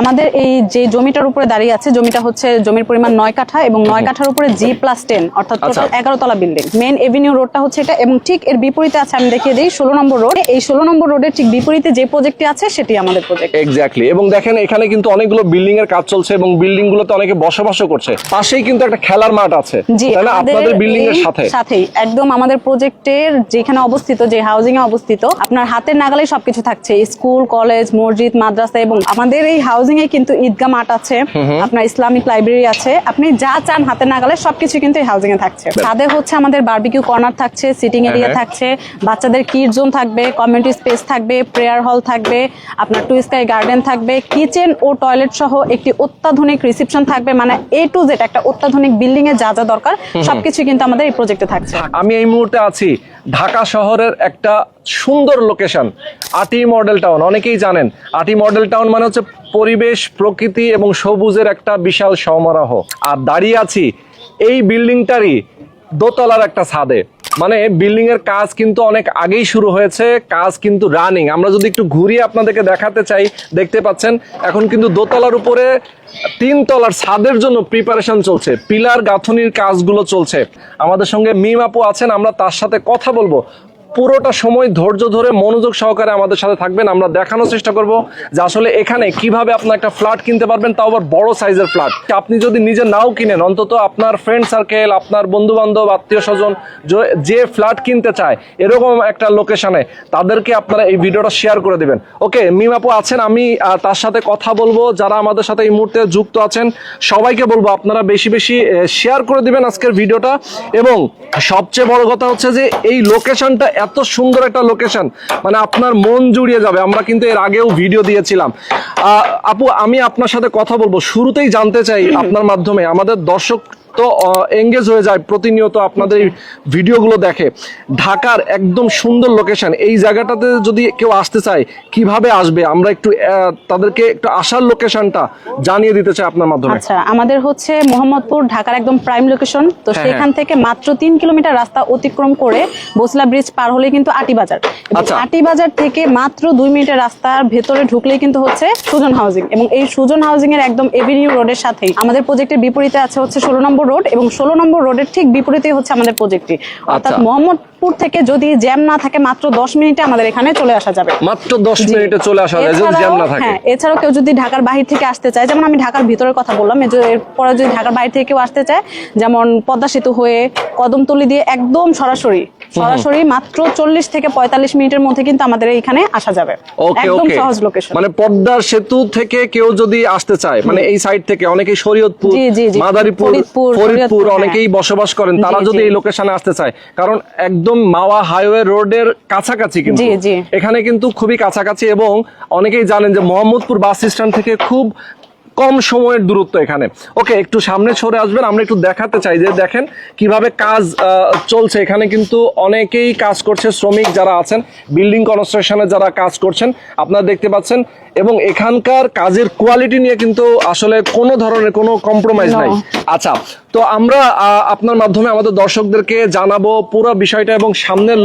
আমাদের এই যে জমিটার উপরে দাঁড়িয়ে আছে জমিটা হচ্ছে জমির পরিমাণ নয় কাঠা এবং নয় কাঠার উপরে জি প্লাস টেন অর্থাৎ আচ্ছা। এগারো তলা বিল্ডিং মেন এভিনিউ রোডটা হচ্ছে এটা এবং ঠিক এর বিপরীতে আছে আমি দেখিয়ে দিই ষোলো নম্বর রোড এই ষোলো নম্বর রোডের ঠিক বিপরীতে যে প্রজেক্টটি আছে সেটি আমাদের প্রজেক্ট এক্স্যাক্টলি এবং দেখেন এখানে কিন্তু অনেকগুলো বিল্ডিং এর কাজ চলছে এবং বিল্ডিং গুলোতে অনেকে বসবাসও করছে। পাশেই কিন্তু একটা খেলার মাঠ আছে। জি আপনাদের বিল্ডিং এর সাথে। সাথেই। একদম আমাদের প্রজেক্টের যেখানে অবস্থিত যে হাউজিং এ অবস্থিত আপনার হাতের নাগালে সবকিছু থাকছে। স্কুল কলেজ মসজিদ মাদ্রাসা এবং আমাদের এই হাউজিং এ কিন্তু ঈদগাহ মাঠ আছে আপনার ইসলামিক লাইব্রেরি আছে আপনি যা চান হাতের নাগালে সবকিছু কিন্তু এই হাউজিং এ থাকছে ছাদে হচ্ছে আমাদের বারবিকিউ কর্নার থাকছে সিটিং এরিয়া হ্যাঁ। থাকছে বাচ্চাদের কিড জোন থাকবে কমিউনিটি স্পেস থাকবে প্রেয়ার হল থাকবে আপনার টু স্কাই গার্ডেন থাকবে কিচেন ও টয়লেট সহ একটি অত্যাধুনিক রিসেপশন থাকবে মানে এ টু জেড একটা অত্যাধুনিক বিল্ডিং এ যা যা দরকার সবকিছু কিন্তু আমাদের এই প্রজেক্টে থাকছে। আমি এই মুহূর্তে আছি ঢাকা শহরের একটা সুন্দর লোকেশন আটি মডেল টাউন অনেকেই জানেন, আটি মডেল টাউন মানে হচ্ছে পরিবেশ, প্রকৃতি এবং সবুজের একটা বিশাল সমারোহ। আর দাঁড়িয়ে আছি, এই বিল্ডিংটারই দোতলার একটা ছাদে। মানে বিল্ডিং এর কাজ কিন্তু অনেক আগেই শুরু হয়েছে, কাজ কিন্তু রানিং আমরা যদি একটু ঘুরিয়ে আপনাদেরকে দেখাতে চাই, দেখতে পাচ্ছেন, এখন কিন্তু দোতলার উপরে তিন তলার ছাদের জন্য প্রিপারেশন চলছে, পিলার গাঁথনির কাজগুলো চলছে। আমাদের সঙ্গে মিম আপু আছেন, আমরা তার সাথে কথা বলব। পুরোটা সময় ধৈর্য ধরে মনোযোগ সহকারে আমাদের সাথে থাকবেন। আমরা দেখানোর চেষ্টা করব যে আসলে এখানে কীভাবে আপনার একটা ফ্ল্যাট কিনতে পারবেন, তাও আবার বড় সাইজের ফ্ল্যাট। আপনি যদি নিজে নাও কিনেন, অন্তত আপনার ফ্রেন্ড সার্কেল আপনার বন্ধু বান্ধব আত্মীয় স্বজন, যে ফ্ল্যাট কিনতে চায়, এরকম একটা লোকেশনে তাদেরকে আপনারা এই ভিডিওটা শেয়ার করে দেবেন। ওকে মিম আপু আছেন, আমি তার সাথে কথা বলব। যারা আমাদের সাথে এই মুহূর্তে যুক্ত আছেন, সবাইকে বলব আপনারা বেশি বেশি শেয়ার করে দিবেন আজকের ভিডিওটা। এবং সবচেয়ে বড় কথা হচ্ছে যে, এই লোকেশনটা এত সুন্দর একটা লোকেশন মানে আপনার মন জুড়িয়ে যাবে। আমরা কিন্তু এর আগেও ভিডিও দিয়েছিলাম। আপু, আমি আপনার সাথে কথা বলব। শুরুতেই জানতে চাই আপনার মাধ্যমে। আমাদের দর্শক তো এঙ্গেজ হয়ে যায় প্রতিনিয়ত আপনাদের ভিডিওগুলো দেখে। ঢাকার একদম সুন্দর লোকেশন এই জায়গাটাতে যদি কেউ আসতে চায় কীভাবে আসবে? আমরা একটু তাদেরকে একটু আসার লোকেশনটা জানিয়ে দিতে চাই আপনার মাধ্যমে। আচ্ছা আমাদের হচ্ছে মোহাম্মদপুর ঢাকার একদম প্রাইম লোকেশন তো হ্যাঁ, সেখান থেকে মাত্র তিন কিলোমিটার রাস্তা অতিক্রম করে বসলা ব্রিজ পার হলে কিন্তু আটি বাজার। আচ্ছা। আটি বাজার থেকে মাত্র দুই মিনিটের রাস্তার ভেতরে ঢুকলেই কিন্তু হচ্ছে সুজন হাউজিং এবং এই সুজন হাউজিং এর একদম এভিনিউ রোডের সাথেই আমাদের প্রজেক্টের বিপরীতে আছে হচ্ছে ষোলো নম্বর রোড এবং ষোলো নম্বর রোডের ঠিক বিপরীতে হচ্ছে আমাদের প্রজেক্টটি। অর্থাৎ আচ্ছা। মোহাম্মদপুর থেকে যদি জ্যাম না থাকে মাত্র দশ মিনিটে আমাদের এখানে চলে আসা যাবে। মাত্র দশ মিনিটে চলে আসা যায় যদি জ্যাম না থাকে। হ্যাঁ এছাড়াও কেউ যদি ঢাকার বাহির থেকে আসতে চায় যেমন আমি ঢাকার ভিতরের কথা বললাম এরপরে যদি ঢাকার বাইরে থেকে কেউ আসতে চায় যেমন পদ্মা সেতু হয়ে কদমতলি দিয়ে একদম সরাসরি সরাসরি মাত্র চল্লিশ থেকে পঁয়তাল্লিশ মিনিটের মধ্যে কিন্তু আমাদের এইখানে আসা যাবে। একদম সহজ লোকেশন মানে পদ্মার সেতু থেকে কেউ যদি আসতে চায় মানে এই সাইড থেকে অনেকেই শরীয়তপুর। মাদারীপুর ফরিদপুর, অনেকেই হ্যাঁ। বসবাস করেন তারা যদি এই লোকেশনে আসতে চায় কারণ একদম মাওয়া হাইওয়ে রোডের কাছাকাছি কিন্তু। এখানে কিন্তু খুবই কাছাকাছি এবং অনেকেই জানেন যে মোহাম্মদপুর বাস স্ট্যান্ড থেকে খুব কম সময়ের দূরত্ব এখানে। ওকে একটু সামনে সরে আসবেন আমরা একটু দেখাতে চাই যে দেখেন কীভাবে কাজ চলছে। এখানে কিন্তু অনেকেই কাজ করছে শ্রমিক যারা আছেন বিল্ডিং কনস্ট্রাকশনে যারা কাজ করছেন আপনারা দেখতে পাচ্ছেন। এবং এখানকার কাজের কোয়ালিটি নিয়ে কিন্তু আসলে কোনো ধরনের কোনো কম্প্রোমাইজ নাই। আচ্ছা তো আমরা আহ, আপনার মাধ্যমে আমাদের দর্শকদেরকে জানাব পুরো বিষয়টা এবং সামনের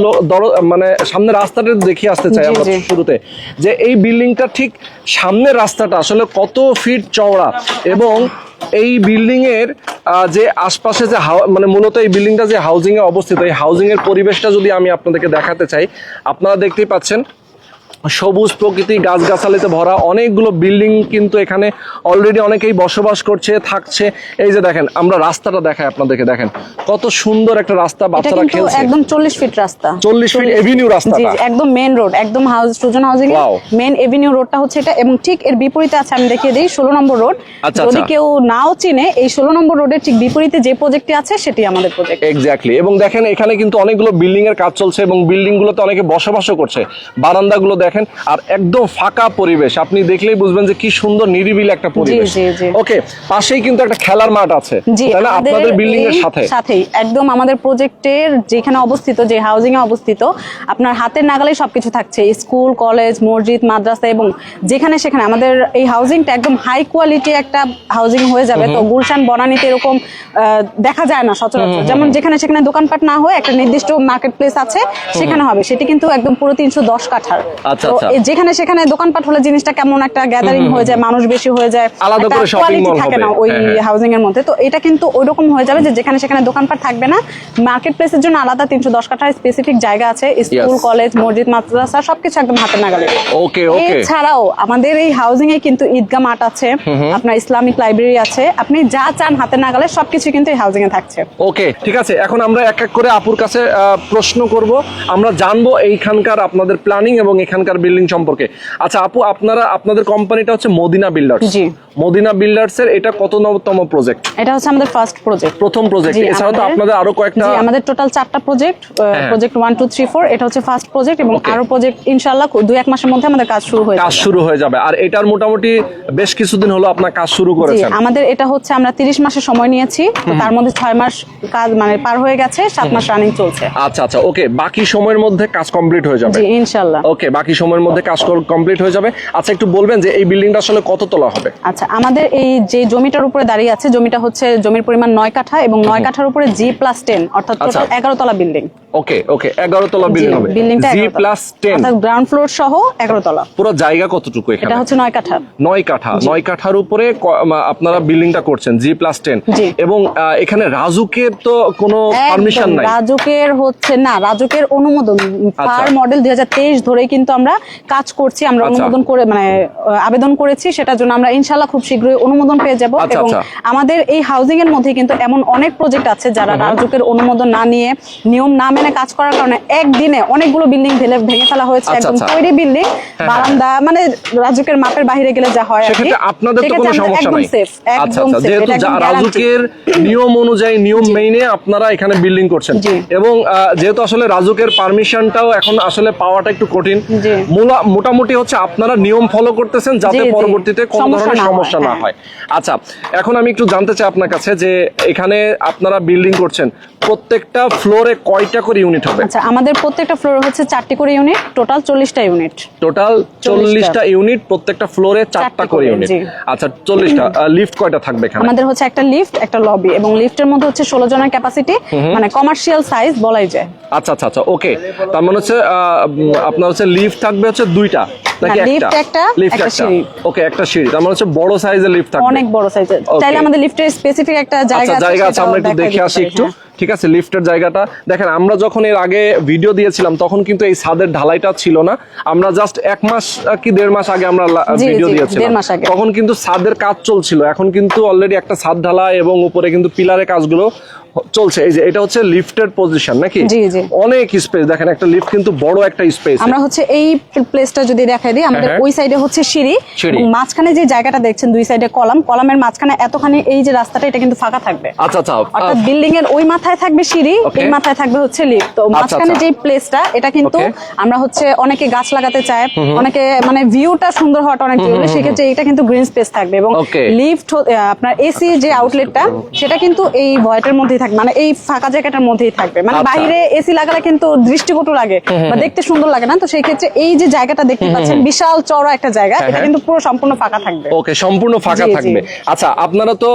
মানে সামনের রাস্তাটা দেখিয়ে আসতে চাই আমরা শুরুতে। যে এই বিল্ডিংটা ঠিক সামনের রাস্তাটা আসলে কত ফিট চওড়া। এবং এই বিল্ডিংয়ের যে আশপাশে যে মানে মূলত এই বিল্ডিংটা যে হাউজিং এ অবস্থিত, এই হাউজিং এর পরিবেশটা যদি আমি আপনাদেরকে দেখাতে চাই, আপনারা দেখতেই পাচ্ছেন সবুজ প্রকৃতি গাছগাছালিতে ভরা অনেকগুলো বিল্ডিং কিন্তু এখানে অলরেডি অনেকেই বসবাস করছে থাকছে। এই যে দেখেন আমরা রাস্তাটা দেখাই আপনাদেরকে দেখেন। কত সুন্দর একটা রাস্তা বাচ্চারা খেলছে। একদম চল্লিশ ফিট রাস্তা। 40 ফিট এভিনিউ জি রাস্তাটা। জি, একদম মেন রোড একদম house Sujon housing. Main avenue রোডটা হচ্ছে এটা এবং ঠিক এর বিপরীতে আছে আমি দেখিয়ে দিই ষোলো নম্বর রোড আচ্ছা, যদি আচ্ছা। কেউ নাও চিনে এই ষোলো নম্বর রোডের ঠিক বিপরীতে যে প্রজেক্টটি আছে সেটি আমাদের প্রজেক্ট এক্স্যাক্টলি এবং দেখেন এখানে কিন্তু অনেকগুলো বিল্ডিং এর কাজ চলছে এবং বিল্ডিং গুলোতে অনেকে বসবাসও করছে। বারান্দাগুলো দেখেন আর একদম ফাঁকা পরিবেশ। আপনি দেখলেই বুঝবেন যে কি সুন্দর নিরিবিলি একটা পরিবেশ। ওকে পাশেই কিন্তু একটা খেলার মাঠ আছে। তাই না? আপনাদের বিল্ডিং এর সাথে। সাথেই একদম আমাদের প্রজেক্টের যেখানে অবস্থিত যে হাউজিং এ অবস্থিত আপনার হাতের নাগালে সবকিছু থাকছে। স্কুল কলেজ মসজিদ মাদ্রাসা এবং যেখানে সেখানে। আমাদের এই হাউজিংটা একদম হাই কোয়ালিটি একটা হাউজিং হয়ে যাবে। তো গুলশান বনানীতে এরকম দেখা যায় না সচরাচর। যেমন যেখানে সেখানে দোকানপাট না হয়ে একটা নির্দিষ্ট মার্কেট প্লেস আছে সেখানে হবে। সেটি কিন্তু একদম পুরো তিনশো দশ কাঠার। আচ্ছা আচ্ছা, যেখানে সেখানে দোকানপাট হলে জিনিসটা কেমন একটা গ্যাদারিং হয়ে যায় মানুষ বেশি হয়ে যায় আলাদা করে quality mall থাকে না ওই হ্যাঁ, হ্যাঁ। হাউজিং এর মধ্যে। তো এটা কিন্তু ওইরকম হয়ে যাবে যে যেখানে সেখানে দোকানপাট থাকবে না। মার্কেট প্লেসের জন্য আলাদা তিনশো দশ কাঠার স্পেসিফিক জায়গা আছে। স্কুল কলেজ মসজিদ মাদ্রাসা সবকিছু একদম নাগালে। ওকে ওকে এছাড়াও আমাদের এই হাউজিং এ কিন্তু ঈদগাহ মাঠ আছে। আপনার ইসলামিক লাইব্রেরি আছে। আপনি যা চান হাতের নাগালে সবকিছু কিন্তু এই হাউজিং এ থাকছে। ওকে ঠিক আছে। এখন আমরা এক এক করে আপুর কাছে প্রশ্ন করব। আমরা জানব এইখানকার আপনাদের প্ল্যানিং এবং এখানকার বিল্ডিং সম্পর্কে। আচ্ছা আপু আপনারা আপনাদের কোম্পানিটা হচ্ছে মদিনা বিল্ডার্স জি। মদিনা বিল্ডার্স এর এটা কত নবতম প্রজেক্ট এটা হচ্ছে আমাদের ফার্স্ট প্রজেক্ট প্রথম প্রজেক্ট এছাড়া তো আপনাদের আরও কয়েকটা জি আমাদের টোটাল চারটা project. Project one two three four এটা হচ্ছে ফার্স্ট প্রজেক্ট এবং আরও প্রজেক্ট ইনশাল্লাহ দুই এক মাসের মধ্যে আমাদের কাজ শুরু হয়ে কাজ শুরু হয়ে যাবে। আর এটার মোটামুটি বেশ কিছুদিন হলো আপনার কাজ শুরু করেছেন। আমাদের এটা হচ্ছে আমরা তিরিশ মাসের সময় নিয়েছি। তো তার মধ্যে ছয় মাস কাজ মানে পার হয়ে গেছে সাত মাস রানিং চলছে। আচ্ছা আচ্ছা ওকে বাকি সময়ের মধ্যে কাজ কমপ্লিট হয়ে যাবে। জি ইনশাল্লাহ ওকে বাকি সময়ের মধ্যে কাজ কমপ্লিট হয়ে যাবে। আচ্ছা একটু বলবেন যে এই বিল্ডিংটা আসলে কত তলা হবে? আচ্ছা আমাদের এই যে জমিটার উপরে দাঁড়িয়ে আছে জমিটা হচ্ছে জমির পরিমাণ নয় কাঠা এবং নয় কাঠার উপরে জি প্লাস টেন অর্থাৎ আচ্ছা। টোটাল এগারো তলা বিল্ডিং ওকে ওকে এগারো তলা বিল্ডিং হবে। বিল্ডিংটা জি প্লাস টেন অর্থাৎ গ্রাউন্ড ফ্লোর সহ এগারো তলা। পুরো জায়গা কতটুকু এখানে? এটা হচ্ছে নয় কাঠা। নয় কাঠা। নয় কাঠার উপরে আপনারা বিল্ডিংটা করছেন জি প্লাস টেন এবং এখানে রাজুকের তো কোনো পারমিশন নাই। রাজুকের হচ্ছে না রাজুকের অনুমোদন পার মডেল দুই হাজার তেইশ ধরেই কিন্তু আমরা কাজ করছি আমরা আচ্ছা। অনুমোদন করে মানে আবেদন করেছি সেটার জন্য আমরা ইনশাল্লাহ খুব শীঘ্রই অনুমোদন পেয়ে যাব আচ্ছা, এবং আচ্ছা। আমাদের এই হাউজিং এর মধ্যে কিন্তু এমন অনেক প্রজেক্ট আছে যারা রাজুকের অনুমোদন না নিয়ে নিয়ম না মেনে কাজ করার কারণে একদিনে অনেকগুলো বিল্ডিং ভেঙে ভেঙে ফেলা হয়েছে একদম। তৈরি বিল্ডিং হ্যাঁ। বারান্দা মানে রাজুকের মাপের বাইরে গেলে যা হয় আর কি আপনাদের তো কোনো সমস্যা নাই একদম যেহেতু। রাজুকের নিয়ম অনুযায়ী নিয়ম মেনে আপনারা এখানে বিল্ডিং করছেন। এবং যেহেতু আসলে রাজুকের পারমিশনটাও এখন আসলে পাওয়াটা একটু কঠিন মোটামুটি হচ্ছে আপনারা নিয়ম ফলো করতেছেন যাতে। পরবর্তীতে কোনো ধরনের সমস্যা না হ্যাঁ। হয়। আচ্ছা এখন আমি একটু জানতে চাই আপনার কাছে যে এখানে আপনারা বিল্ডিং করছেন প্রত্যেকটা ফ্লোরে কয়টা করে ইউনিট হবে? আচ্ছা আমাদের প্রত্যেকটা ফ্লোর হচ্ছে চারটি করে ইউনিট টোটাল চল্লিশটা ইউনিট টোটাল চল্লিশটা ইউনিট প্রত্যেকটা ফ্লোরে চারটা করে ইউনিট। আচ্ছা চল্লিশটা লিফট কয়টা থাকবে এখানে? আমাদের হচ্ছে একটা লিফট একটা লবি এবং লিফটের মধ্যে হচ্ছে ষোলো জনের ক্যাপাসিটি মানে কমার্শিয়াল সাইজ বলাই যায়। আচ্ছা আচ্ছা আচ্ছা ওকে তার মানে হচ্ছে আপনার হচ্ছে লিফট থাকবে হচ্ছে দুইটা একটা? একটা, লিফট একটা একটা। সিঁড়ি। ওকে একটা সিঁড়ি। তার মানে হচ্ছে বড় সাইজের লিফট থাকবে। অনেক বড় সাইজের. চাইলে আমাদের লিফটের স্পেসিফিক একটা জায়গা আচ্ছা আছে জায়গা আছে আমরা একটু দেখে আসি একটু। হ্যাঁ। ঠিক আছে লিফটের জায়গাটা। দেখেন আমরা যখন এর আগে ভিডিও দিয়েছিলাম তখন কিন্তু এই ছাদের ঢালাইটা ছিল না। আমরা জাস্ট এক মাস কি দেড় মাস আগে আমরা ভিডিও দিয়েছিলাম। তখন কিন্তু ছাদের কাজ চলছিল। এখন কিন্তু অলরেডি একটা ছাদ ঢালাই এবং উপরে কিন্তু পিলারের কাজগুলো চলছে এই যে এটা হচ্ছে লিফটের পজিশন নাকি। অনেক স্পেস দেখেন একটা লিফট কিন্তু বড় একটা স্পেস আমরা হচ্ছে এই প্লেসটা যদি দেখাই দিই আমাদের হ্যাঁ। ওই সাইডে হচ্ছে সিঁড়ি। মাঝখানে যে জায়গাটা দেখছেন দুই সাইডে কলাম কলামের মাঝখানে এতখানি এই যে রাস্তাটা এটা কিন্তু ফাঁকা থাকবে। আচ্ছা আচ্ছা অর্থাৎ বিল্ডিং এর ওই মাথায় থাকবে সিঁড়ি এই মাথায় থাকবে হচ্ছে লিফট তো মাঝখানে আচ্ছা। যে প্লেসটা এটা কিন্তু আমরা হচ্ছে অনেকে গাছ লাগাতে চায়। অনেকে মানে ভিউটা সুন্দর হওয়াটা অনেক জরুরি। সেক্ষেত্রে এটা কিন্তু গ্রিন স্পেস থাকবে। এবং. লিফট আপনার এসি যে আউটলেটটা সেটা কিন্তু এই ভয়েটের মধ্যেই থাকবে মানে এই ফাঁকা জায়গাটার মধ্যেই থাকবে মানে আচ্ছা। বাইরে এসি লাগালে কিন্তু দৃষ্টিকটু লাগে বা দেখতে সুন্দর লাগে না তো সেই ক্ষেত্রে এই যে জায়গাটা দেখতে পাচ্ছেন বিশাল চওড়া একটা জায়গা হ্যাঁ, এটা হ্যাঁ। কিন্তু পুরো সম্পূর্ণ ফাঁকা থাকবে ওকে সম্পূর্ণ ফাঁকা। থাকবে আচ্ছা আপনারা তো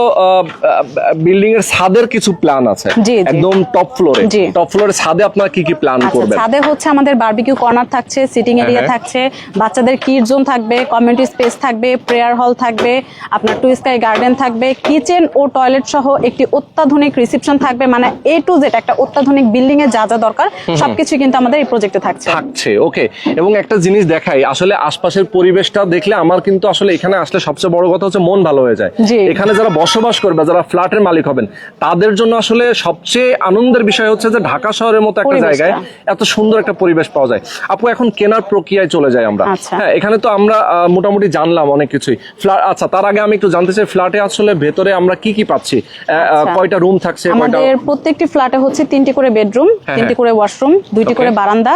বিল্ডিং এর ছাদের কিছু প্ল্যান আছে। একদম টপ ফ্লোরে টপ ফ্লোরে ছাদে আপনারা কি কি প্ল্যান আচ্ছা করবেন ছাদে হচ্ছে আমাদের বারবিকিউ কর্নার থাকছে সিটিং এরিয়া হ্যাঁ। থাকছে বাচ্চাদের কিড জোন থাকবে কমিউনিটি স্পেস থাকবে প্রেয়ার হল থাকবে আপনার টু স্কাই গার্ডেন থাকবে কিচেন ও টয়লেট সহ একটি অত্যাধুনিক রিসেপশন থাকবে মানে এ টু জেড একটা অত্যাধুনিক বিল্ডিং এ যা যা দরকার সবকিছু কিন্তু আমাদের এই প্রজেক্টে থাকছে। থাকছে ওকে এবং একটা জিনিস দেখাই আসলে আশপাশের পরিবেশটা দেখলে আমার কিন্তু আসলে এখানে আসলে সবচেয়ে বড় কথা হচ্ছে মন ভালো হয়ে যায়। এখানে যারা বসবাস করবে যারা ফ্ল্যাটের মালিক হবেন তাদের জন্য আসলে সবচেয়ে আনন্দের বিষয় হচ্ছে যে ঢাকা শহরের মতো একটা জায়গায় এত সুন্দর একটা পরিবেশ পাওয়া যায়। আপু এখন কেনার প্রক্রিয়ায় চলে যায় আমরা। আচ্ছা। হ্যাঁ এখানে তো আমরা মোটামুটি জানলাম অনেক কিছুই। ফ্ল্যাট আচ্ছা তার আগে আমি একটু জানতে চাই ফ্ল্যাটে আসলে ভেতরে আমরা কি কি পাচ্ছি? আচ্ছা। কয়টা রুম থাকছে আমাদের প্রত্যেকটি ফ্ল্যাটে হচ্ছে তিনটি করে বেডরুম হ্যাঁ, তিনটি হ্যাঁ। করে ওয়াশরুম দুইটি করে বারান্দা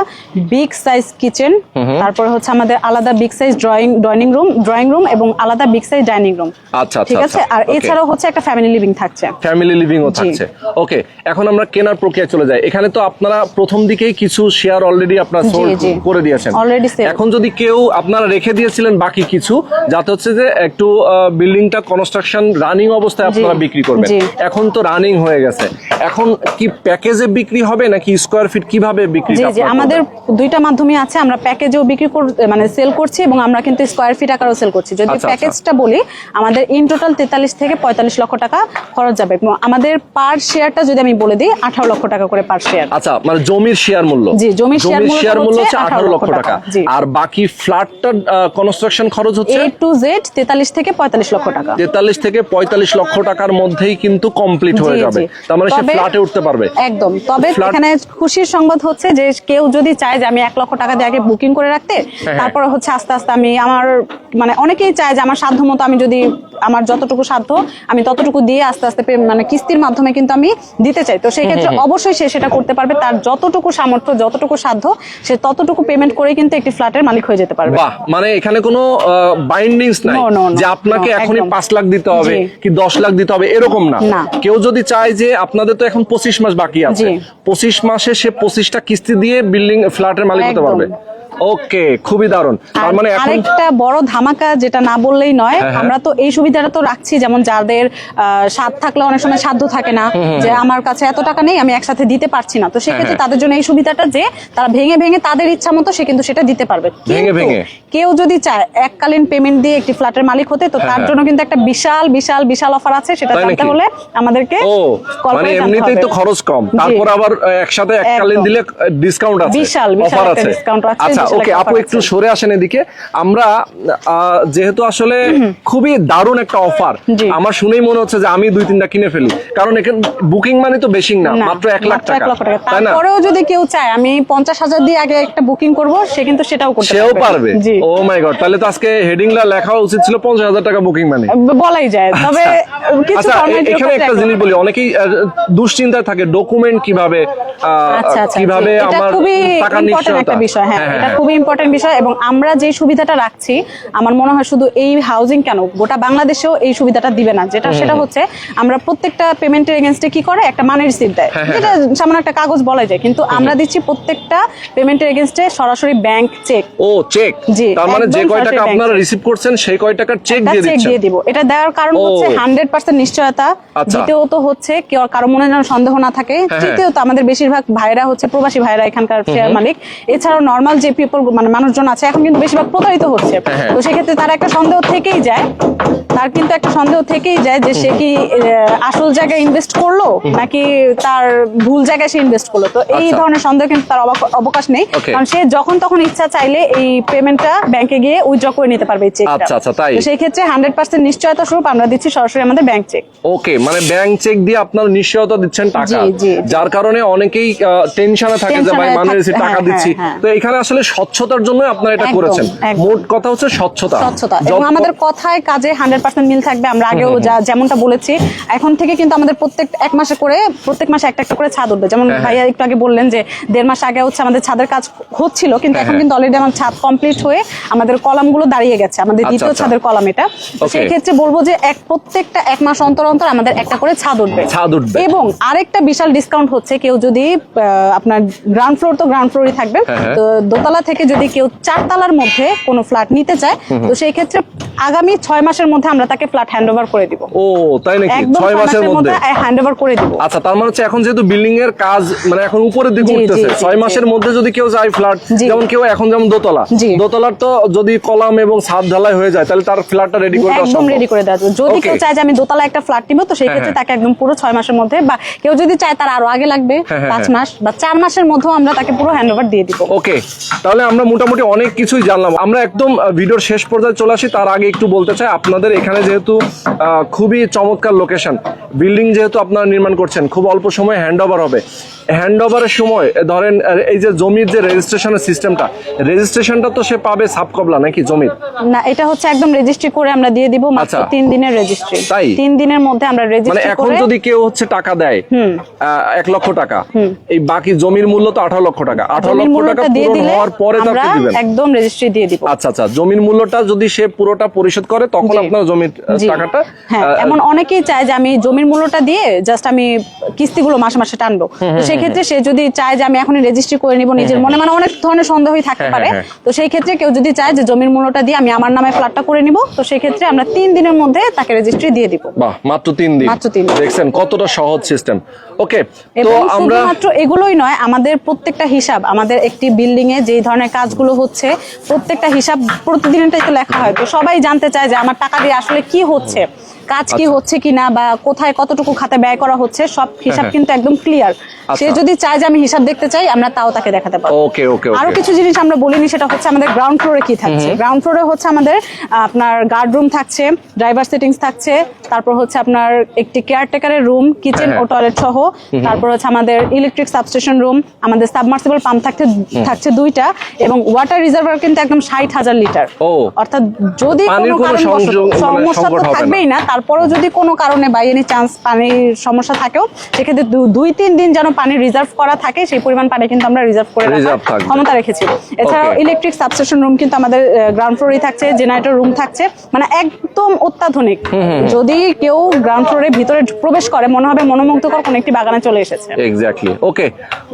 বিগ সাইজ কিচেন তারপরে হচ্ছে আমাদের আলাদা big size drawing drawing room drawing room এবং আলাদা বিগ সাইজ ডাইনিং রুম। আচ্ছা, আচ্ছা, ঠিক আছে? আচ্ছা, আর এছাড়াও হচ্ছে একটা ফ্যামিলি লিভিং থাকছে। ফ্যামিলি লিভিংও জি। থাকছে। ওকে এখন আমরা কেনার প্রক্রিয়া চলে যাই। এখানে তো আপনারা প্রথম দিকেই কিছু শেয়ার অলরেডি আপনারা জি। করে দিয়েছেন। Sell। এখন যদি কেউ আপনারা রেখে দিয়েছিলেন বাকি কিছু যাতে হচ্ছে যে একটু বিল্ডিংটা কনস্ট্রাকশন রানিং অবস্থায় আপনারা বিক্রি করবেন। এখন তো রানিং হয়ে গেছে। আছে। এখন কি প্যাকেজে বিক্রি হবে নাকি স্কোয়ার ফিট কীভাবে বিক্রি জি জি আমাদের দুইটা মাধ্যমে আছে আমরা প্যাকেজেও বিক্রি মানে সেল করছি এবং আমরা কিন্তু স্কোয়ার ফিট আকারেও সেল করছি। যদি আচ্ছা, আচ্ছা। প্যাকেজটা বলি আমাদের ইন টোটাল তেতাল্লিশ থেকে পঁয়তাল্লিশ লক্ষ টাকা খরচ যাবে। আমাদের পার শেয়ারটা যদি আমি বলে দিই আঠারো লক্ষ টাকা করে পার শেয়ার আচ্ছা মানে জমির শেয়ার মূল্য। জি, জমির শেয়ার মূল্য হচ্ছে আঠারো লক্ষ টাকা। আর বাকি ফ্ল্যাটটার কনস্ট্রাকশন খরচ হচ্ছে? এ টু জেড তেতাল্লিশ থেকে পঁয়তাল্লিশ লক্ষ টাকা। তেতাল্লিশ থেকে পঁয়তাল্লিশ লক্ষ টাকার মধ্যেই কিন্তু কমপ্লিট হয়ে যাবে। তার মানে সে ফ্ল্যাটে উঠতে পারবে। একদম। তবে এখানে খুশির সংবাদ হচ্ছে যে কেউ যদি চায় যে আমি এক লক্ষ টাকা দিয়ে আগে বুকিং করে রাখতে তারপর হচ্ছে আস্তে আস্তে আমি আমার মানে অনেকেই চায় যে আমার সাধ্য মতো আমি যদি আমার যতটুকু সাধ্য আমি ততটুকু দিয়ে আস্তে আস্তে মানে কিস্তির মাধ্যমে কিন্তু আমি দিতে চাই। তো সেই ক্ষেত্রে অবশ্যই সে সেটা করতে পারবে। তার যতটুকু সামর্থ্য যতটুকু সাধ্য সে ততটুকু পেমেন্ট করে কিন্তু একটি ফ্ল্যাটের মালিক হয়ে যেতে পারবে। মানে এখানে কোনো বাইন্ডিংস নাই যে আপনাকে এখনই। পাঁচ লাখ দিতে হবে কি দশ লাখ দিতে হবে এরকম না। কেউ যদি চায় যে আপনাদের তো এখন পঁচিশ মাস বাকি আছে। পঁচিশ মাসে সে পঁচিশটা কিস্তি দিয়ে বিল্ডিং ফ্ল্যাটের মালিক হতে পারবে। ওকে খুবই দারুণ তার মানে এখন আরেকটা বড় ধামাকা যেটা না বললেই নয় হ্যাঁ, হ্যাঁ। আমরা তো এই সুবিধাটা তো রাখছি যেমন যাদের আহ, সাধ্য থাকলে অনেক সময় সাধ্য থাকে না যে আমার কাছে এত টাকা নেই আমি একসাথে দিতে পারছি না তো সেক্ষেত্রে হ্যাঁ। তাদের জন্য এই সুবিধাটা যে তারা ভেঙে ভেঙে তাদের ইচ্ছা মতো সে কিন্তু সেটা দিতে পারবে ভেঙে ভেঙে? কেউ যদি চায় এককালীন পেমেন্ট দিয়ে একটি ফ্ল্যাটের মালিক হতে তো তার হ্যাঁ। জন্য কিন্তু একটা বিশাল বিশাল বিশাল অফার আছে সেটা জানতে হলে আমাদেরকে মানে এমনিতেই তো খরচ কম। তারপর আবার একসাথে এককালীন দিলে ডিসকাউন্ট আছে। বিশাল, বিশাল একটা আছে। আছে, আচ্ছা ওকে আপু একটু সরে আসেন এদিকে। আমরা যেহেতু আসলে খুবই দারুণ একটা অফার আমার শুনেই মনে হচ্ছে যে আমি দুই তিনটা কিনে ফেলি। কারণ এখানে বুকিং মানে তো বেশি না মাত্র এক লাখ টাকা। তারপরেও যদি কেউ চায় আমি পঞ্চাশ হাজার দিয়ে আগে একটা বুকিং করব সে কিন্তু সেটাও করতে সেও পারবে। জি। ও মাই গড তাহলে তো আজকে হেডিংটা লেখা উচিত ছিল পঞ্চাশ হাজার টাকা বুকিং মানে বলাই যায় তবে কিছু আচ্ছা এখানে একটা জিনিস বলি অনেকেই দুশ্চিন্তায় থাকে ডকুমেন্ট কীভাবে আচ্ছা আচ্ছা কীভাবে আমার টাকা নিশ্চয়তা। একটা বিষয় হ্যাঁ হ্যাঁ, এটা হ্যাঁ। খুবই ইম্পর্টেন্ট বিষয় এবং আমরা যে সুবিধাটা রাখছি আমার মনে হয় শুধু এই হাউজিং কেন গোটা বাংলাদেশেও এই সুবিধাটা দিবে না যেটা সেটা হচ্ছে আমরা প্রত্যেকটা পেমেন্টের এগেনস্টে কি করে একটা মানি রিসিপ্ট দেয়। হ্যাঁ, হ্যাঁ, যেটা সামান্য একটা কাগজ বলা যায় কিন্তু আমরা দিচ্ছি প্রত্যেকটা পেমেন্টের এগেনস্টে সরাসরি ব্যাংক চেক ও চেক জি, তার মানে যে কয় টাকা আপনারা রিসিভ করছেন সেই কয় টাকার চেক দিয়ে চেক দিচ্ছেন। দিয়ে দিব। এটা দেওয়ার কারণ হচ্ছে হান্ড্রেড পার্সেন্ট নিশ্চয়তা। আচ্ছা। দ্বিতীয়ত হচ্ছে কেউ কারও মনে যেন সন্দেহ না থাকে। হ্যাঁ। তৃতীয়ত আমাদের বেশিরভাগ ভাইরা হচ্ছে প্রবাসী ভাইরা এখানকার শেয়ার মালিক। এছাড়াও নর্মাল যে পিপল মানে মানুষজন আছে এখন কিন্তু বেশিরভাগ প্রতারিত হচ্ছে। হ্যাঁ। তো সেক্ষেত্রে তার একটা সন্দেহ থেকেই যায়। তার কিন্তু একটা সন্দেহ থেকেই যায় যে সে কি আসল জায়গায় ইনভেস্ট করল নাকি তার ভুল জায়গায় সে ইনভেস্ট করল? তো এই আচ্ছা। ধরনের সন্দেহ কিন্তু তার অবাক- অবকাশ নেই। কারণ সে যখন তখন ইচ্ছা চাইলে এই পেমেন্টটা ব্যাংকে গিয়ে উইথড্র করে নিতে পারবে চেকটা আচ্ছা, আচ্ছা, তাই। সেই ক্ষেত্রে হান্ড্রেড পার্সেন্ট নিশ্চয়তা স্বরূপ আমরা দিচ্ছি সরাসরি আমাদের ব্যাংক চেক ওকে মানে ব্যাংক চেক দিয়ে আপনার নিশ্চয়তা দিচ্ছেন টাকা। যার কারণে অনেকেই টেনশনে থাকে যে ভাই মানে থাক- টাকা হ্যাঁ, দিচ্ছি। হ্যাঁ, তো এখানে আসলে স্বচ্ছতার জন্য আপনারা এটা করেছেন। মোট কথা হচ্ছে স্বচ্ছতা। স্বচ্ছতা। এবং আমাদের কথায় কাজে হান্ড্রেড পার্সেন্ট মিল থাকবে। আমরা আগেও যা যেমনটা বলেছি এখন থেকে কিন্তু আমাদের প্রত্যেক এক মাসে করে প্রত্যেক মাসে একটা একটা করে ছাদ উঠবে। যেমন হ্যাঁ, ভাইয়া একটু আগে বললেন যে দেড় মাস আগে হচ্ছে আমাদের ছাদের কাজ হচ্ছিল কিন্তু এখন। কিন্তু অলরেডি আমার ছাদ কমপ্লিট হয়ে আমাদের কলামগুলো দাঁড়িয়ে গেছে আমাদের আচ্ছা, দ্বিতীয় আচ্ছা। ছাদের কলাম এটা সেই ক্ষেত্রে বলব যে এক প্রত্যেকটা এক মাস অন্তর অন্তর আমাদের একটা করে ছাদ উঠবে ছাদ উঠবে। এবং আরেকটা বিশাল ডিসকাউন্ট হচ্ছে কেউ যদি আহ, আপনার গ্রাউন্ড ফ্লোর তো গ্রাউন্ড ফ্লোরই থাকবে হ্যাঁ, হ্যাঁ। তো দোতলা থেকে যদি কেউ চারতলার মধ্যে কোনো ফ্ল্যাট নিতে চায় তো সেই ক্ষেত্রে আগামী ছয় মাসের মধ্যে আমরা তাকে ফ্ল্যাট হ্যান্ড ওভার করে দিব। ও তাই নাকি? ছয় মাসের মধ্যে হ্যান্ড ওভার করে দিব। আচ্ছা তার মানে হচ্ছে এখন যেহেতু বিল্ডিং এর কাজ মানে এখন উপরের দিকে উঠতেছে ছয় মাসের মধ্যে যদি কেউ যায় ফ্ল্যাট যেমন কেউ এখন যেমন দোতলা দোতলার তো যদি কলাম এবং ছাদ ঢালাই হয়ে যায় তাহলে তার ফ্ল্যাটটা রেডি করে দেওয়া একদম রেডি করে দেওয়া যাবে। যদি কেউ চায় যে আমি দোতলা একটা ফ্ল্যাট নিব তো সেই হ্যাঁ, ক্ষেত্রে হ্যাঁ। তাকে একদম পুরো ছয় মাসের মধ্যে বা কেউ যদি চায় তার আরও আগে লাগবে হ্যাঁ, পাঁচ। মাস বা চার মাসের মধ্যেও আমরা তাকে পুরো হ্যান্ড ওভার দিয়ে দিব। ওকে তাহলে আমরা মোটামুটি অনেক কিছুই জানলাম। আমরা একদম ভিডিওর শেষ পর্যায়ে চলে আসি তার আগে একটু বলতে চাই আপনাদের এখানে যেহেতু খুবই চমৎকার লোকেশন বিল্ডিং যেহেতু আপনারা নির্মাণ করছেন খুব অল্প সময় হ্যান্ড ওভার হবে। হ্যান্ড ওভারের সময় ধরেন এই যে জমির যে রেজিস্ট্রেশনের সিস্টেমটা রেজিস্ট্রেশনটা তো সে পাবে সাবকবলা নাকি জমির? না এটা হচ্ছে একদম রেজিস্ট্রি করে আমরা দিয়ে দিব মাত্র আচ্ছা। তিন দিনের রেজিস্ট্রি তাই? তিন দিনের মধ্যে আমরা মানে রেজিস্ট্রি এখন যদি কেউ হচ্ছে টাকা দেয় আহ, এক লক্ষ টাকা এই বাকি জমির মূল্য তো আঠারো লক্ষ টাকা। আঠারো জমির লক্ষ টাকা পূরণ হওয়ার পরে তাকে দিবেন। একদম রেজিস্ট্রি দিয়ে দিব। আচ্ছা আচ্ছা। জমির মূল্যটা যদি সে পুরোটা পরিশোধ করে তখন আপনার জমির টাকাটা হ্যাঁ এমন অনেকেই চায় যে আমি জমির মূল্যটা দিয়ে জাস্ট আমি কিস্তিগুলো মাসে মাসে টানবো। তো সেই ক্ষেত্রে সে যদি চায় যে আমি এখনই রেজিস্ট্রি করে নিব নিজের মনে মানে অনেক ধরনের সন্দেহই থাকতে হ্যাঁ, পারে। হ্যাঁ, তো সেই ক্ষেত্রে কেউ যদি চায় যে জমির মূল্যটা দিয়ে আমি আমার নামে ফ্ল্যাটটা করে নিব তো সেই ক্ষেত্রে আমরা তিন দিনের মধ্যে তাকে রেজিস্ট্রি দিয়ে দিব। বাহ মাত্র তিন দিন। মাত্র তিন দেখছেন কতটা সহজ সিস্টেম ওকে তো এবং আমরা শুধুমাত্র এগুলোই নয় আমাদের প্রত্যেকটা হিসাব আমাদের একটি বিল্ডিং এ যেই ধরনের কাজগুলো হচ্ছে প্রত্যেকটা হিসাব প্রতিদিনটাই তো লেখা হয়। তো সবাই জানতে চায় যে আমার টাকা দিয়ে আসলে কি হচ্ছে কাজ কি আচ্ছা। হচ্ছে কিনা বা কোথায় কতটুকু খাতে ব্যয় করা হচ্ছে সব হিসাব হ্যাঁ। কিন্তু একদম ক্লিয়ার সে আচ্ছা। যদি চায় যে আমি হিসাব দেখতে চাই আমরা তাও তাকে দেখাতে পারব। ওকে ওকে আরও কিছু জিনিস আমরা বলিনি সেটা হচ্ছে আমাদের গ্রাউন্ড ফ্লোরে কি থাকছে। গ্রাউন্ড ফ্লোরে হচ্ছে আমাদের আপনার গার্ড রুম থাকছে ড্রাইভার সেটিংস থাকছে তারপর হচ্ছে আপনার একটি কেয়ারটেকারের রুম কিচেন হ্যাঁ, ও টয়লেট সহ। তারপর হচ্ছে আমাদের ইলেকট্রিক সাবস্টেশন রুম আমাদের সাবমার্সিবল পাম্প থাকছে থাকছে দুইটা এবং ওয়াটার রিজার্ভার কিন্তু একদম ষাট হাজার লিটার ও। অর্থাৎ যদি পানির কোনো মানে সমস্যা তো থাকবেই না। তারপরেও যদি কোনো কারণে বাই এনি চান্স পানির সমস্যা থাকেও সেক্ষেত্রে দুই তিন দিন যেন পানি রিজার্ভ করা থাকে সেই পরিমাণ পানি কিন্তু আমরা রিজার্ভ করে রাখার ক্ষমতা রেখেছি। এছাড়াও ইলেকট্রিক সাবস্টেশন রুম কিন্তু আমাদের গ্রাউন্ড ফ্লোরে থাকছে জেনারেটর রুম থাকছে মানে একদম অত্যাধুনিক। যদি কেউ গ্রাউন্ড ফ্লোরে ভিতরে প্রবেশ করে মনে হবে মনোমুগ্ধকর কোনো একটি বাগানে চলে এসেছে। এক্স্যাক্টলি ওকে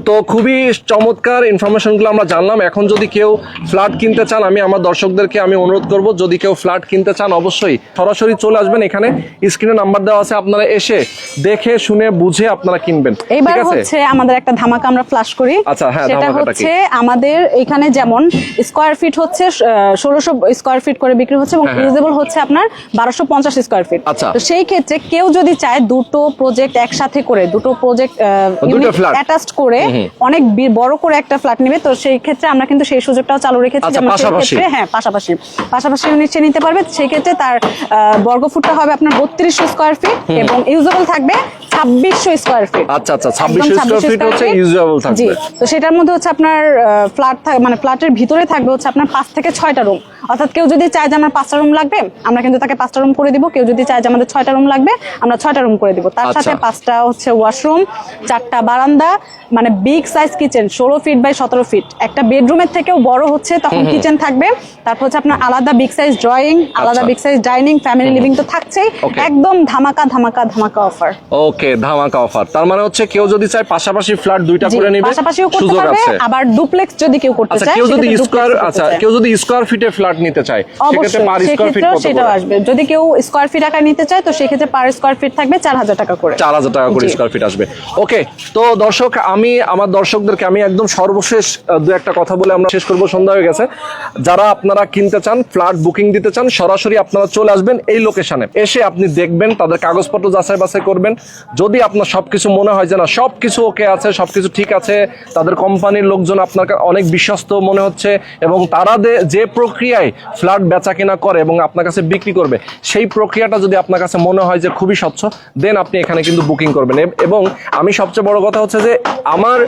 তো খুবই চমৎকার ইনফরমেশনগুলো আমরা জানলাম। এখন যদি কেউ ফ্ল্যাট কিনতে চান আমি আমার দর্শকদেরকে আমি অনুরোধ করব যদি কেউ ফ্ল্যাট কিনতে চান অবশ্যই সরাসরি চলে আসবেন এখানে। স্ক্রিনে নাম্বার দেওয়া আছে আপনারা এসে দেখে শুনে বুঝে আপনারা কিনবেন। আছে? হচ্ছে আমাদের একটা ধামাকা আমরা ফ্লাশ করি। আচ্ছা, হ্যাঁ, সেটা হচ্ছে আমাদের এখানে যেমন স্কোয়ার ফিট হচ্ছে ষোলোশো স্কোয়ার ফিট করে বিক্রি হচ্ছে এবং হ্যাঁ, হ্যাঁ। ইউজেবল হচ্ছে আপনার বারোশো পঞ্চাশ স্কোয়ার ফিট আচ্ছা। তো সেই ক্ষেত্রে কেউ যদি চায় দুটো প্রজেক্ট একসাথে করে দুটো প্রজেক্ট। অ্যাটাচড করে অনেক বড় করে একটা ফ্ল্যাট নেবে তো সেই ক্ষেত্রে আমরা কিন্তু সেই সুযোগটাও চালু রেখেছি আচ্ছা, যেমন সেই ক্ষেত্রে হ্যাঁ পাশাপাশি। পাশাপাশি ইউনিট সে নিতে পারবে সেই ক্ষেত্রে তার আহ, বর্গফুটটা হবে আপনার বত্রিশশো স্কোয়ার ফিট এবং ইউজেবল থাকবে ছাব্বিশশো স্কোয়ার ফিট আচ্ছা আচ্ছা ছাব্বিশশো স্কোয়ার ফিট হচ্ছে ইউজেবল থাকবে। তো সেটার মধ্যে হচ্ছে আপনার ফ্ল্যাট মানে ফ্ল্যাটের ভিতরে থাকবে হচ্ছে আপনার পাঁচ থেকে ছয়টা রুম অর্থাৎ কেউ যদি চায় যে আমার পাঁচটা রুম লাগবে আমরা কিন্তু তাকে পাঁচটা রুম করে দিব। কেউ যদি চায় যে আমাদের ছয়টা রুম লাগবে আমরা ছয়টা রুম করে দিব। তার আচ্ছা। সাথে পাঁচটা হচ্ছে ওয়াশরুম চারটা বারান্দা মানে বিগ সাইজ কিচেন ষোলো ফিট বাই সতেরো ফিট একটা বেডরুমের থেকেও বড় হচ্ছে তখন কিচেন থাকবে। তারপর হচ্ছে আপনার আলাদা বিগ সাইজ ড্রয়িং আলাদা। Big size dining family living তো থাকছেই। একদম ধামাকা ধামাকা ধামাকা অফার ওকে ধামাকা অফার তার মানে হচ্ছে কেউ যদি চায় পাশাপাশি ফ্ল্যাট দুইটা করে নিবে পাশাপাশিও করতে পারবে আবার ডুপ্লেক্স যদি কেউ করতে আচ্ছা চায় কেউ যদি স্কোয়ার আচ্ছা কেউ যদি স্কোয়ার ফিটে ফ্ল্যাট নিতে চায় সেক্ষেত্রে পার স্কোয়ার ফিট কত সেটাও আসবে। যদি কেউ স্কোয়ার ফিট আকার নিতে চায় তো সেক্ষেত্রে পার স্কোয়ার ফিট থাকবে চার হাজার টাকা করে। চার হাজার টাকা করে জি। ফিট আসবে। ওকে তো দর্শক আমি আমার দর্শকদেরকে আমি একদম সর্বশেষ দু একটা কথা বলে আমরা শেষ করব। সন্ধ্যা হয়ে গেছে। যারা আপনারা কিনতে চান ফ্ল্যাট বুকিং দিতে চান সরাসরি আপনারা চলে আসবেন এই লোকেশনে এসে আপনি দেখবেন তাদের কাগজপত্র যাচাই বাছাই করবেন। যদি আপনার সবকিছু মনে হয় যে না সবকিছু ওকে আছে সবকিছু ঠিক আছে তাদের কোম্পানির লোকজন আপনার অনেক বিশ্বস্ত মনে হচ্ছে এবং তারা যে প্রক্রিয়ায় ফ্ল্যাট বেচা কিনা করে এবং আপনার কাছে বিক্রি করবে সেই প্রক্রিয়াটা যদি আপনার কাছে মনে হয় যে খুবই স্বচ্ছ দেন আপনি এখানে কিন্তু বুকিং করবেন। এবং আমি সবচেয়ে বড় কথা হচ্ছে যে আমার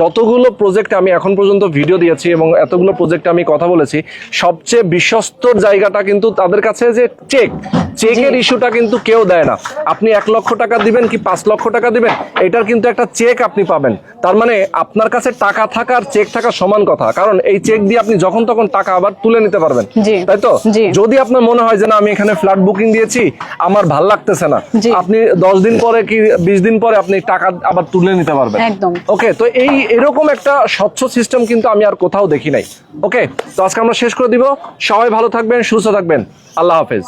যতগুলো প্রজেক্ট আমি এখন পর্যন্ত ভিডিও দিয়েছি এবং এতগুলো প্রজেক্টে আমি কথা বলেছি সবচেয়ে বিশ্বস্তর জায়গাটা কিন্তু তাদের কাছে যে চেক চেকের ইস্যুটা কিন্তু কেউ দেয় না। আপনি এক লক্ষ টাকা দিবেন কি পাঁচ লক্ষ টাকা দিবেন? এটার কিন্তু একটা চেক আপনি পাবেন। তার মানে আপনার কাছে টাকা থাকার চেক থাকা সমান কথা। কারণ এই চেক দিয়ে আপনি যখন তখন টাকা আবার তুলে নিতে পারবেন। তাই তো? যদি আপনার মনে হয় যে না আমি এখানে ফ্ল্যাট বুকিং দিয়েছি আমার ভালো লাগতেছে না। আপনি দশ দিন পরে কি বিশ দিন পরে আপনি টাকা আবার তুলে নিতে পারবেন? একদম। ওকে তো এই এরকম একটা স্বচ্ছ সিস্টেম কিন্তু আমি আর কোথাও দেখি নাই। ওকে তো আজকে আমরা শেষ করে দিব। সবাই ভালো থাকবেন সুস্থ থাকবেন। আল্লাহ হাফেজ।